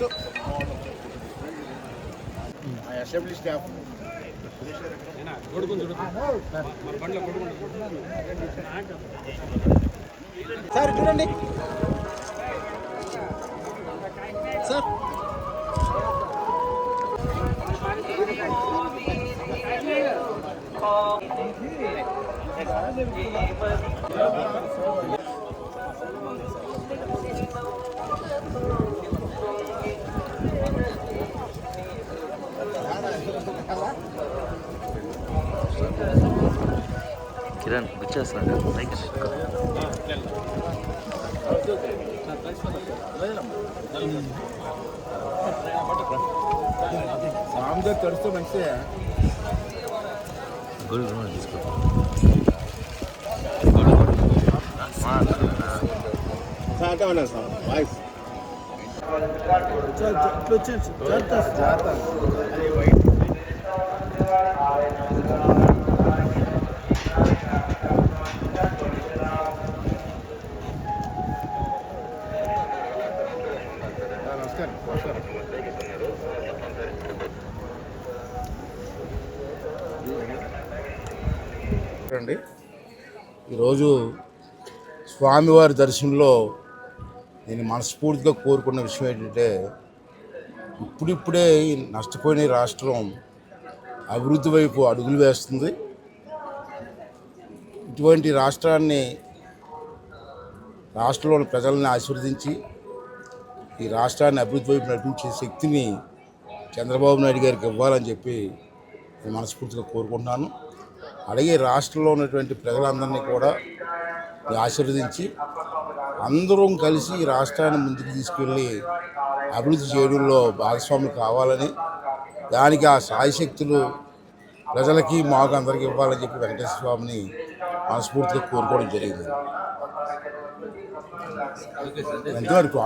Next assembly staff sir చూడండి. Sir. Kiran గుచ్చేస్తున్నాడు పైకి సాంగ్ తడుస్తూ మంచిదే గోల్డ్ గ్రౌండ్ తీసుకో సార్ వాయిస్ వచ్చేసి అండి ఈరోజు స్వామివారి దర్శనంలో నేను మనస్ఫూర్తిగా కోరుకున్న విషయం ఏంటంటే ఇప్పుడిప్పుడే నష్టపోయిన ఈ రాష్ట్రం అభివృద్ధి వైపు అడుగులు వేస్తుంది. ఇటువంటి రాష్ట్రాన్ని రాష్ట్రంలోని ప్రజల్ని ఆశీర్వదించి ఈ రాష్ట్రాన్ని అభివృద్ధి వైపు నడిపించే శక్తిని చంద్రబాబు నాయుడు గారికి ఇవ్వాలని చెప్పి నేను మనస్ఫూర్తిగా కోరుకుంటున్నాను. అలాగే రాష్ట్రంలో ఉన్నటువంటి ప్రజలందరినీ కూడా ఆశీర్వదించి అందరం కలిసి ఈ రాష్ట్రాన్ని ముందుకు తీసుకెళ్ళి అభివృద్ధి చేయడంలో భాగస్వాములు కావాలని దానికి ఆ సాయశక్తులు ప్రజలకి మాకు అందరికీ ఇవ్వాలని చెప్పి వెంకటేశ్వర స్వామిని మనస్ఫూర్తిగా కోరుకోవడం జరిగింది. ఎంతవరకు